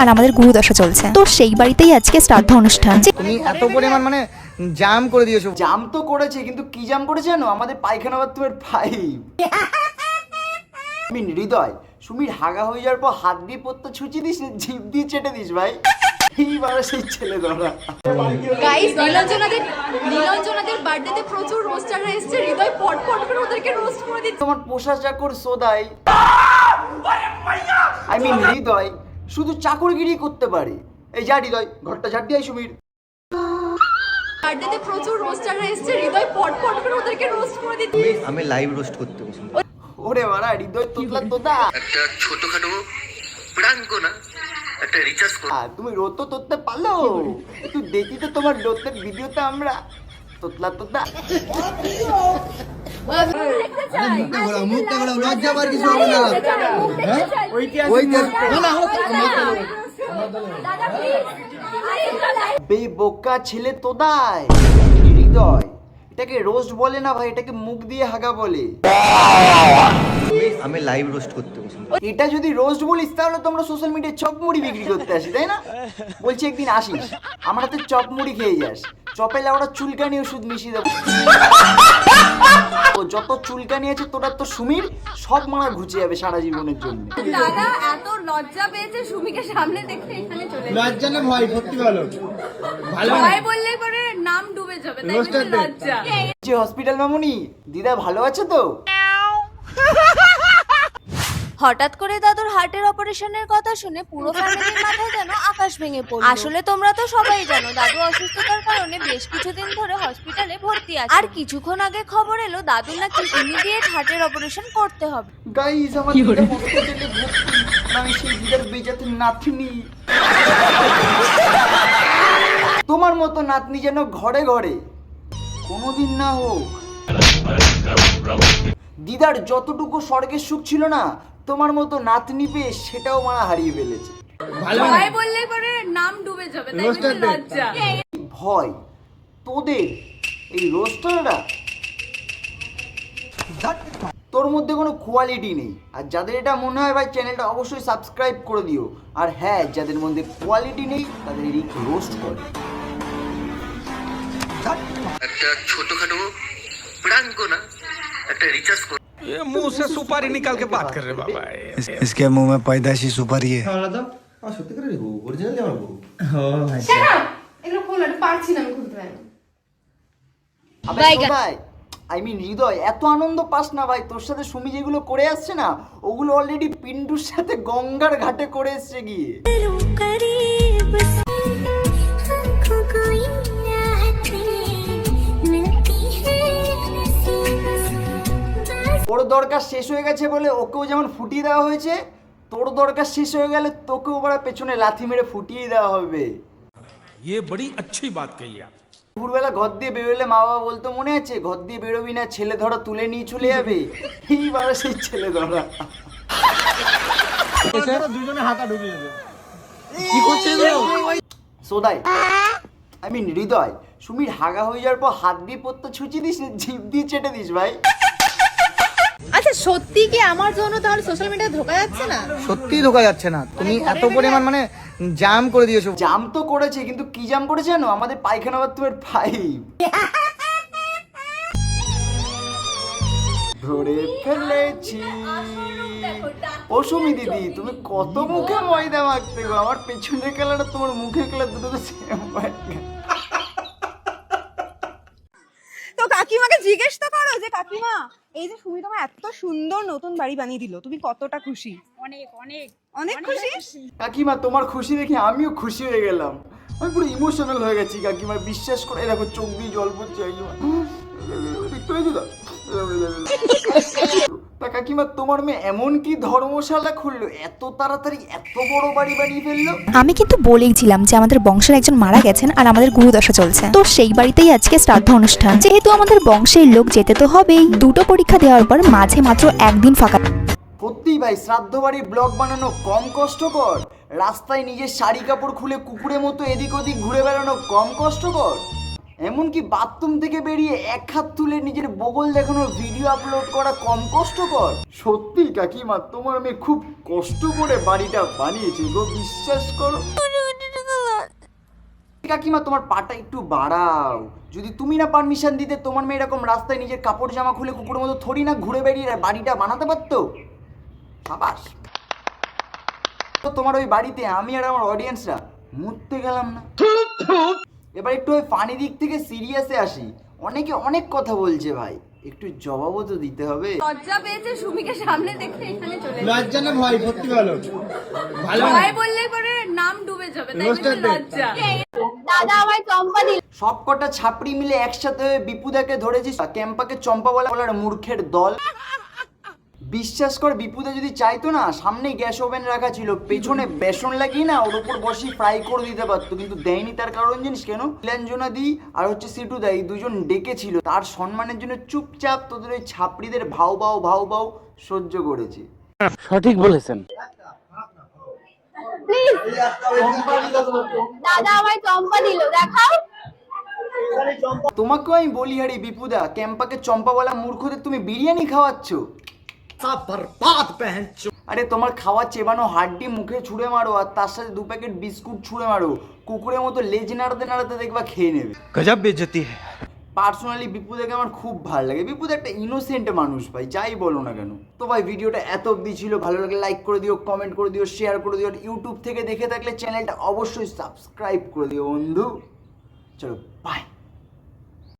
আর আমাদের গুরুদশা চলছে। তো সেই বাড়িতেই আজকে শ্রাদ্ধ অনুষ্ঠান। তুমি এত পরিমাণ মানে জাম করে দিয়েছ। জাম তো করেছে কিন্তু কি জাম করেছে জানো? আমাদের পায়খানা বাথরুমের পাইপ হৃদয় সুমির হাগা হয়ে যাওয়ার পর হাত দিয়ে পড়তে ছুচি দিস জিভ দিয়ে চেটে দিস ভাই। এইবারে সেই ছেলে ধরা গাইস নীলাঞ্জনাদের নীলাঞ্জনাদের বার্থডেতে প্রচুর রোস্টাররা এসেছে। হৃদয় পট পট করে ওদেরকে রোস্ট করে দিচ্ছে। তোমার পোষা চাকর সোদাই আই মিন হৃদয় শুধু চাকরগিরি করতে পারে। এই যা হৃদয় ঘরটা ঝাড় দিয়ে আয় সুমির। বার্থডেতে প্রচুর রোস্টাররা এসেছে হৃদয় পট পট করে ওদেরকে রোস্ট করে দিচ্ছে আমি লাইভ রোস্ট করতে ওরে বাড়া হৃদয় তোতলা তোতা। একটা ছোটখাটো প্রাঙ্ক না একটা রিচার্জ তুমি রোদ তো তোততে পারল। একটু দেখি তো তোমার রোদের ভিডিওতে আমরা তোতলা তোতা। বে বোকা ছেলে তোদায় হৃদয়। এটাকে রোস্ট বলে না ভাই এটাকে মুখ দিয়ে হাগা বলে। আমি লাইভ রোস্ট করতে এটা যদি রোস্ট বলিস তাহলে তোমরা সোশ্যাল মিডিয়ায় চপ মুড়ি বিক্রি করতে আসি তাই না? বলছি একদিন আসিস আমার হাতে চপ মুড়ি খেয়ে যাস। চপে ওরা চুলকানি ওষুধ মিশিয়ে দেবো। ও যত চুলকা নিয়েছে তোরা তো সুমির সব মারা ঘুচে যাবে সারা জীবনের জন্য। দাদা এত লজ্জা পেয়েছে সুমিকে সামনে দেখে এখানে চলে লজ্জা না ভয়? সত্যি ভালো ভালো। ভয় বললে পরে নাম ডুবে যাবে তাই লজ্জা। যে হসপিটাল মামুনি দিদা ভালো আছে তো? হঠাৎ করে দাদুর হার্টের অপারেশনের কথা শুনে পুরো ফ্যামিলির মাথায় যেন আকাশ ভেঙে পড়ল। আসলে তোমরা তো সবাই জানো দাদু অসুস্থতার কারণে বেশ কিছুদিন ধরে হসপিটালে ভর্তি আছে। আর কিছুক্ষণ আগে খবর এলো দাদু নাকি ইমিডিয়েট হার্টের অপারেশন করতে হবে। গাইস আমার দিদা হসপিটালে ভর্তি আমি সেই দিদার বেজাতে নাতনি। তোমার মতো নাতনি যেন ঘরে ঘরে কোনোদিন না হোক। দিদার যতটুকু স্বর্গের সুখ ছিল না তোমার মতো নাতনি পেয়ে সেটাও মারা হারিয়ে ফেলেছে। ভয় বললে করে নাম ডুবে যাবে তাই লজ্জা? ভয়। তোদের এই রোস্টাররা তোর মধ্যে কোনো কোয়ালিটি নেই। আর যাদের এটা মনে হয় ভাই চ্যানেলটা অবশ্যই সাবস্ক্রাইব করে দিও। আর হ্যাঁ যাদের মধ্যে কোয়ালিটি নেই তাদের এই রোস্ট করে। একটা ছোটখাটো প্রাঙ্ক না একটা রিচার্জ ये मुंह से सुपारी निकाल के बात कर रहे बाबा इसके मुंह में पैदाइशी सुपारी है খাওয়া দাও সত্যি করে বউ অরিজিনালি আমার বউ ও আচ্ছা এগুলো খোলা পারছি না আমি খুলতে আবে ভাই আই মিন হৃদয় এত আনন্দ পাস না ভাই তোর সাথে সুমি যেগুলো করে আসছে না ওগুলো অলরেডি পিন্টুর সাথে গঙ্গার ঘাটে করে এসছে গিয়ে ওর দরকার শেষ হয়ে গেছে বলে ওকেও যেমন ফুটিয়ে দেওয়া হয়েছে তোর দরকার শেষ হয়ে গেলে তোকেও ওরা পেছনে লাথি মেরে ফুটিয়ে দেওয়া হবে ये बड़ी अच्छी बात कही आप দুপুরবেলা ঘর দিয়ে বেরোলে মা বাবা বলতো মনে আছে ঘর দিয়ে বেরোবি না ছেলে ধরা তুলে নিয়ে চলে যাবে এইবার সেই ছেলে ধরা দুজনে হাতা ঢুকিয়ে দেবে সোদাই আই মিন হৃদয় সুমির হাগা হয়ে যাওয়ার পর হাত দিয়ে পড়তে ছুচি দিস না, জিভ দিয়ে চেটে দিস ভাই আচ্ছা সত্যি কি আমার জন্য তাহলে সোশ্যাল মিডিয়ায় ঢোকা যাচ্ছে না? সত্যি ঢোকা যাচ্ছে না। তুমি এত পরিমাণ মানে জাম করে দিয়েছ। জাম তো করেছে কিন্তু কি জাম করেছে জানো? আমাদের পায়খানা বাথরুমের পাইপ ধরে ফেলেছি। ও সুমি দিদি তুমি কত মুখে ময়দা মাখতে গো? আমার পেছনের কালার তোমার মুখের কালার দুটো তো সেম তো কাকিমাকে জিজ্ঞেস তো করো যে কাকিমা এই যে সুমি তোমার এত সুন্দর নতুন বাড়ি বানিয়ে দিল তুমি কতটা খুশি? অনেক অনেক। অনেক খুশি? কাকিমা তোমার খুশি দেখে আমিও খুশি হয়ে গেলাম। আমি পুরো ইমোশনাল হয়ে গেছি কাকিমা বিশ্বাস করে দেখো চোখ দিয়ে জল পড়ছে কাকিমা দেখতে পেয়েছ তো? তা কাকিমা তোমার মেয়ে এমন কি ধর্মশালা খুললো? এত তাড়াতাড়ি এত বড় বাড়ি বানিয়ে ফেলল? আমি কিন্তু বলেইছিলাম যে আমাদের বংশের একজন মারা গেছেন আর আমাদের গুরুদশা চলছে। তো সেই বাড়িতেই আজকে শ্রাদ্ধ অনুষ্ঠান। যেহেতু আমাদের বংশের লোক যেতে তো হবেই দুটো পরীক্ষা দেওয়ার পর মাঝে মাত্র একদিন ফাঁকা। সত্যি ভাই শ্রাদ্ধ বাড়ির ব্লগ বানানো কম কষ্টকর। রাস্তায় নিজের শাড়ি কাপড় খুলে কুকুরের মতো এদিক ওদিক ঘুরে বেড়ানো কম কষ্টকর। এমনকি বাথরুম থেকে বেরিয়ে এক হাত তুলে নিজের বগল দেখানোর ভিডিও আপলোড করা কম কষ্টকর। সত্যি কাকিমা তোমার মেয়ে খুব কষ্ট করে বাড়িটা বানিয়েছে গো বিশ্বাস করো। কাকিমা তোমার পাটা একটু বাড়াও। যদি তুমি না পারমিশন দিতে তোমার মেয়ে এরকম রাস্তায় নিজের কাপড় জামা খুলে কুকুরের মতো থরি না ঘুরে বেরিয়ে বাড়িটা বানাতে পারতো? সাবাস। তো তোমার ওই বাড়িতে আমি আর আমার অডিয়েন্সরা মুততে গেলাম না। এবার একটু ওই ফানি দিক থেকে সিরিয়াসে আসি। অনেকে অনেক কথা বলছে ভাই। একটু জবাবও তো দিতে হবে। লজ্জা পেয়েছে সুমিকে সামনে দেখে এখানে চলে লজ্জা না ভয়? সত্যি বলো। ভালো ভয় বললেই পরে নাম ডুবে যাবে তাই লজ্জা। দাদা আমায় চম্পা দিল। সব কটা ছাপড়ি মিলে একসাথে বিপুদাকে ধরেছিস ক্যাম্পাকে চম্পা বলা বলার মূর্খের দল। বিশ্বাস কর বিপুদা যদি চাইতো না সামনে গ্যাস ওভেন রাখা ছিল পেছনে বেসন লাগিয়ে না ওর উপর বসি ফ্রাই করে দিতে পারতো। কিন্তু দেয়নি তার কারণ জানিস কেন? নীলাঞ্জনা দি আর হচ্ছে সিটু দা এই দুজন ডেকেছিল। তার সম্মানের জন্য চুপচাপ তোদের ওই ছাপড়িদের ভাও ভাও ভাও ভাও সহ্য করেছে। দাদা আমায় চম্পা দিল দেখাও। তোমাকেও আমি বলি হারি বিপুদা ক্যাম্পাকে চম্পা বলা মূর্খদের তুমি বিরিয়ানি খাওয়াচ্ছ? সব বরবাদ পেহেন আরে তোমার খাওয়া চেবানো হাড্ডি মুখে ছুঁড়ে মারো আর তার সাথে দু প্যাকেট বিস্কুট ছুঁড়ে মারো। কুকুরের মতো লেজ নাড়াতে নাড়াতে দেখবা খেয়ে নেবে। গজব বেজতি পার্সোনালি দেখে আমার খুব ভালো লাগে। বিপুদ একটা ইনোসেন্ট মানুষ ভাই যাই বলো না কেন। তো ভাই ভিডিওটা এত অবধি ছিল ভালো লাগে লাইক করে দিও কমেন্ট করে দিও শেয়ার করে দিও ইউটিউব থেকে দেখে থাকলে চ্যানেলটা অবশ্যই সাবস্ক্রাইব করে দিও বন্ধু। চলো বাই